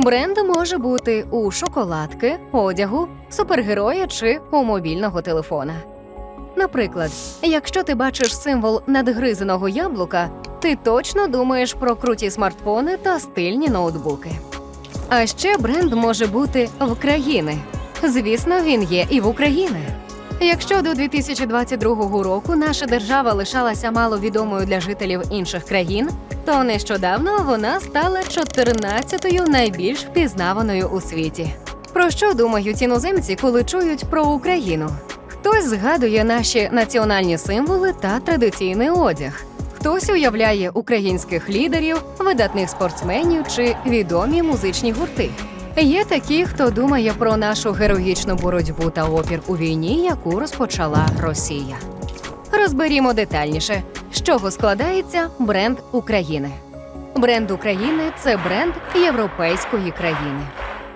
Бренд може бути у шоколадки, одягу, супергероя чи у мобільного телефона. Наприклад, якщо ти бачиш символ надгризеного яблука, ти точно думаєш про круті смартфони та стильні ноутбуки. А ще бренд може бути в країни. Звісно, він є і в Україні. Якщо до 2022 року наша держава лишалася маловідомою для жителів інших країн, то нещодавно вона стала 14-ю найбільш впізнаваною у світі. Про що думають іноземці, коли чують про Україну? Хтось згадує наші національні символи та традиційний одяг. Хтось уявляє українських лідерів, видатних спортсменів чи відомі музичні гурти. Є такі, хто думає про нашу героїчну боротьбу та опір у війні, яку розпочала Росія. Розберімо детальніше, з чого складається бренд України. Бренд України це бренд європейської країни.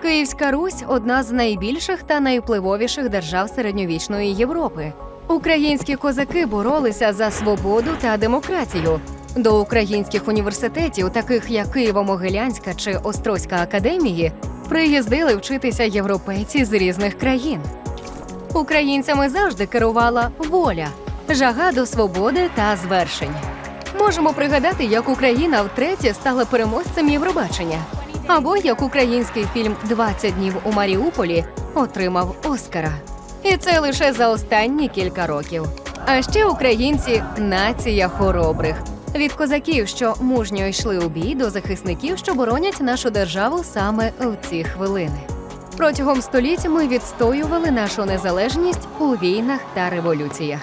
Київська Русь одна з найбільших та найвпливовіших держав середньовічної Європи. Українські козаки боролися за свободу та демократію. До українських університетів, таких як Києво-Могилянська чи Острозька академії, приїздили вчитися європейці з різних країн. Українцями завжди керувала воля, жага до свободи та звершень. Можемо пригадати, як Україна втретє стала переможцем Євробачення, або як український фільм «20 днів у Маріуполі отримав Оскара. І це лише за останні кілька років. А ще українці нація хоробрих. Від козаків, що мужньо йшли у бій, до захисників, що боронять нашу державу саме у ці хвилини. Протягом століть ми відстоювали нашу незалежність у війнах та революціях.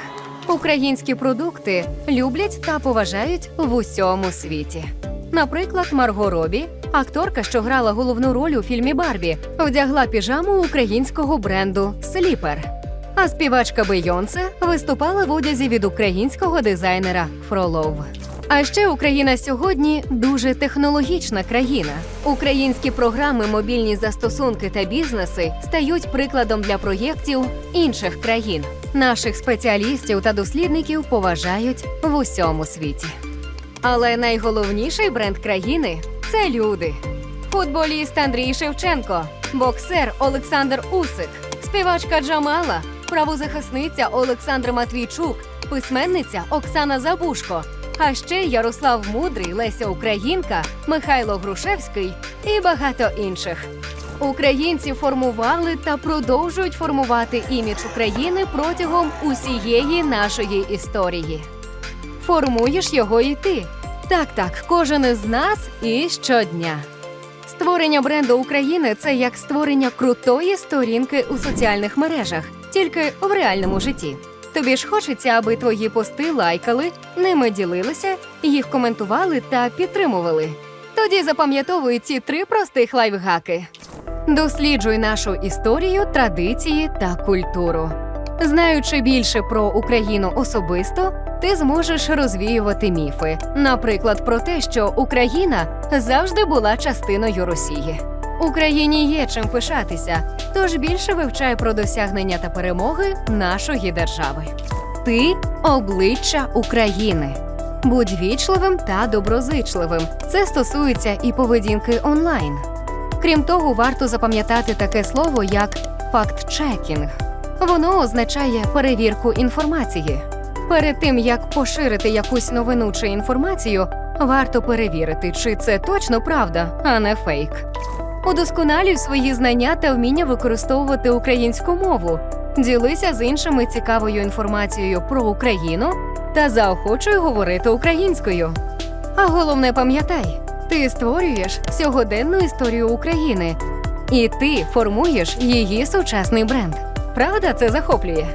Українські продукти люблять та поважають в усьому світі. Наприклад, Марго Робі, акторка, що грала головну роль у фільмі Барбі, вдягла піжаму українського бренду Сліпер. А співачка Бейонсе виступала в одязі від українського дизайнера Фролов. А ще Україна сьогодні дуже технологічна країна. Українські програми, мобільні застосунки та бізнеси стають прикладом для проєктів інших країн. Наших спеціалістів та дослідників поважають в усьому світі. Але найголовніший бренд країни це люди. Футболіст Андрій Шевченко, боксер Олександр Усик, співачка Джамала, правозахисниця Олександр Матвійчук, письменниця Оксана Забушко. А ще Ярослав Мудрий, Леся Українка, Михайло Грушевський і багато інших. Українці формували та продовжують формувати імідж України протягом усієї нашої історії. Формуєш його і ти. Так, так, кожен із нас і щодня. Створення бренду України це як створення крутої сторінки у соціальних мережах, тільки в реальному житті. Тобі ж хочеться, аби твої пости лайкали, ними ділилися, їх коментували та підтримували. Тоді запам'ятовуй ці три простих лайфгаки. Досліджуй нашу історію, традиції та культуру. Знаючи більше про Україну особисто, ти зможеш розвіювати міфи, наприклад, про те, що Україна завжди була частиною Росії. Україні є чим пишатися, тож більше вивчай про досягнення та перемоги нашої держави. Ти обличчя України. Будь вічливим та доброзичливим. Це стосується і поведінки онлайн. Крім того, варто запам'ятати таке слово як факт-чекінг. Воно означає перевірку інформації. Перед тим як поширити якусь новину чи інформацію, варто перевірити, чи це точно правда, а не фейк. Удосконалюй свої знання та вміння використовувати українську мову. Ділися з іншими цікавою інформацією про Україну та заохочуй говорити українською. А головне пам'ятай, ти створюєш сьогоденну історію України, і ти формуєш її сучасний бренд. Правда, це захоплює.